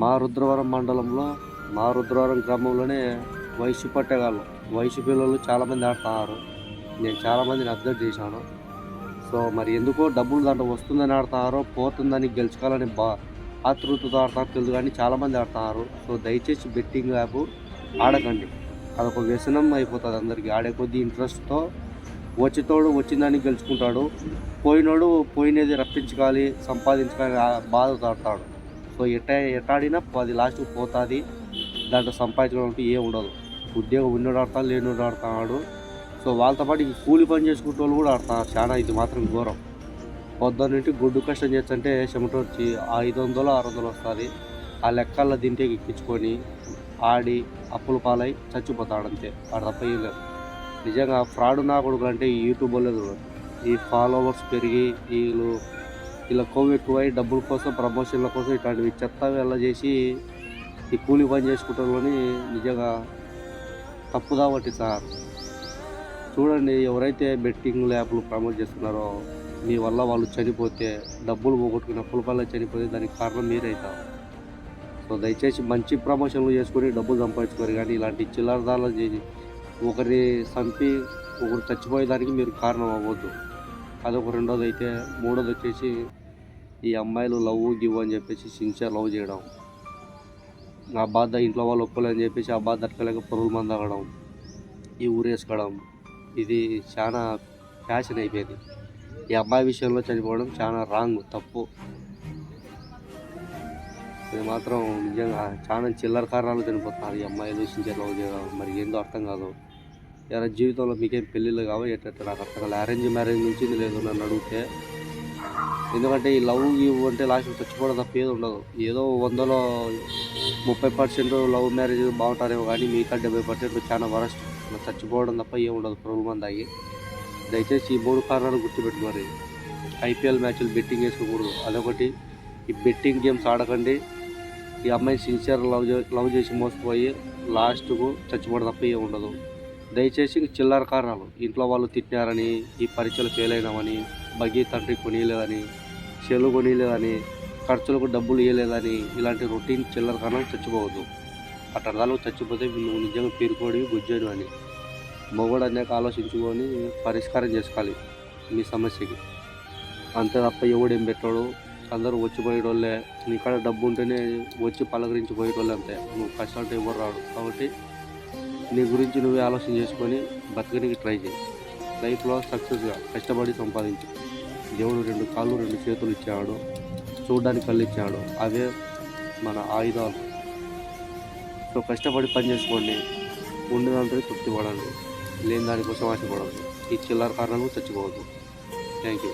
మా రుద్రవరం మండలంలో మా రుద్రవరం గ్రామంలోనే వయసు పట్టేవాళ్ళు. వయసు పిల్లలు చాలామంది ఆడుతున్నారు నేను చాలామందిని అబ్జర్వ్ చేశాను. సో మరి ఎందుకో డబ్బులు దాంట్లో వస్తుందని ఆడుతున్నారో పోతుందని గెలుచుకోవాలని బా ఆతృతతో ఆడతారు తెలుసు కానీ చాలామంది ఆడుతున్నారు సో దయచేసి బెట్టింగ్ యాప్ ఆడకండి. అదొక వ్యసనం అయిపోతుంది అందరికీ. ఆడే కొద్దీ ఇంట్రెస్ట్తో వచ్చితోడు వచ్చిందని గెలుచుకుంటాడు. పోయినోడు పోయినది రప్పించుకోవాలి సంపాదించుకోవాలి ఆ బాధతో ఆడతాడు. సో ఎట్ట ఎట్టాడినా అది లాస్ట్ పోతుంది. దాంట్లో సంపాదించడం అంటే ఏం ఉండదు. ఉద్యోగం ఉన్నోడు ఆడతాడు లేనోడు ఆడుతున్నాడు సో వాళ్ళతో పాటు ఈ కూలి పని చేసుకునే వాళ్ళు కూడా ఆడుతున్నారు చాలా ఇది మాత్రం ఘోరం. పొద్దున్న నుండి గుడ్డు కష్టం చేస్తుంటే చెమట వచ్చి ఐదు వందలు ఆరు వందలు వస్తుంది. ఆ లెక్కల్లో తింటే ఎక్కించుకొని ఆడి అప్పుల పాలై చచ్చిపోతాడంతే ఆడ తప్ప ఏం లేదు. నిజంగా ఫ్రాడ్ నా కొడుకులు అంటే యూట్యూబ్ లేదు ఈ ఫాలోవర్స్ పెరిగి వీళ్ళు ఇలా కొవ్వు ఎక్కువై డబ్బుల కోసం ప్రమోషన్ల కోసం ఇట్లాంటివి చెత్త వెళ్ళ చేసి ఈ కూలి పని చేసుకుంటారని నిజంగా తప్పుదా పట్టి సార్. చూడండి ఎవరైతే బెట్టింగ్ యాప్లు ప్రమోట్ చేస్తున్నారో మీ వల్ల వాళ్ళు చనిపోతే డబ్బులు పోగొట్టుకుని అప్పుల వల్ల చనిపోతే దానికి కారణం మీరైతారు సో దయచేసి మంచి ప్రమోషన్లు చేసుకొని డబ్బులు సంపాదించుకోరు కానీ ఇలాంటి చిల్లరదాలు చేసి ఒకరిని చంపి ఒకరు చచ్చిపోయేదానికి మీరు కారణం అవ్వద్దు. అదొక రెండోది అయితే మూడోది వచ్చేసి ఈ అమ్మాయిలు లవ్ గివ్ అని చెప్పేసి సిన్సియర్ లవ్ చేయడం. ఆ బాధ ఇంట్లో వాళ్ళు ఒప్పుకోలేని చెప్పేసి ఆ బాధ తట్టుకోలేక పురుగుల మంది తాగడం ఈ ఊరేసుకోవడం. ఇది చాలా ఫ్యాషన్ అయిపోయింది. ఈ అమ్మాయి విషయంలో చనిపోవడం చాలా రాంగ్ తప్పు. ఇది మాత్రం నిజంగా చాలా చిల్లర కారణాలు చనిపోతున్నారు ఈ అమ్మాయిలు సిన్సియర్ లవ్ చేయడం. మరి ఏందో అర్థం కాదు. ఎవరైనా జీవితంలో మీకేం పెళ్ళిళ్ళు కావు? ఎట్ట నాకు అర్థం అరేంజ్ మ్యారేజ్ నుంచి లేదు నన్ను అడిగితే. ఎందుకంటే ఈ లవ్ ఇవ్వు అంటే లాస్ట్ చచ్చిపోవడం తప్ప ఏది ఉండదు. ఏదో వందలో ముప్పై పర్సెంట్ లవ్ మ్యారేజ్ బాగుంటారేమో కానీ మిగతా డెబ్బై పర్సెంట్ చాలా వరస్ట్. చచ్చిపోవడం తప్ప ఏం ఉండదు పురుగుల మంది అయ్యి దయచేసి ఈ మూడు కారణాలు గుర్తుపెట్టుకోరు ఐపీఎల్ మ్యాచ్లు బెట్టింగ్ వేసుకోకూడదు. అదొకటి. ఈ బెట్టింగ్ గేమ్స్ ఆడకండి. ఈ అమ్మాయి సిన్సియర్ లవ్ లవ్ చేసి మోసపోయి లాస్ట్కు చచ్చిపోవడం తప్ప ఏం ఉండదు. దయచేసి చిల్లర కారణాలు. ఇంట్లో వాళ్ళు తిట్టినారని ఈ పరీక్షలు ఫెయిల్ అయినామని బగ్గి తండ్రి కొనియలేదని చెలు కొనియలేదని ఖర్చులకు డబ్బులు ఇవ్వలేదని ఇలాంటి రొటీన్ చిల్లర కారణాలు చచ్చిపోవద్దు. అట్టాలు చచ్చిపోతే నువ్వు నిజంగా పేరుకోడి గుజ్జాడు అని. మొగడు అనేక ఆలోచించుకొని పరిష్కారం చేసుకోవాలి మీ సమస్యకి. అంతే తప్ప ఎవడేం పెట్టాడు? అందరూ వచ్చి పోయేటోళ్ళే. నీ కాడ డబ్బు ఉంటేనే వచ్చి పలకరించి పోయేటోళ్ళే అంతే. నువ్వు కష్టాలంటే ఎవరు రాడు. కాబట్టి నీ గురించి నువ్వే ఆలోచన చేసుకొని బతకడానికి ట్రై చేయి. లైఫ్లో సక్సెస్గా కష్టపడి సంపాదించు. దేవుడు రెండు కాళ్ళు రెండు చేతులు ఇచ్చాడు. చూడడానికి కళ్ళు ఇచ్చాడు. అవే మన ఆయుధాలు. సో కష్టపడి పని చేసుకోండి. ఉండేదాంతో తృప్తి పడండి లేని దానికోసం ఆశపడద్దు. ఈ చిల్లర కారణాలు చచ్చిపోవద్దు. Thank you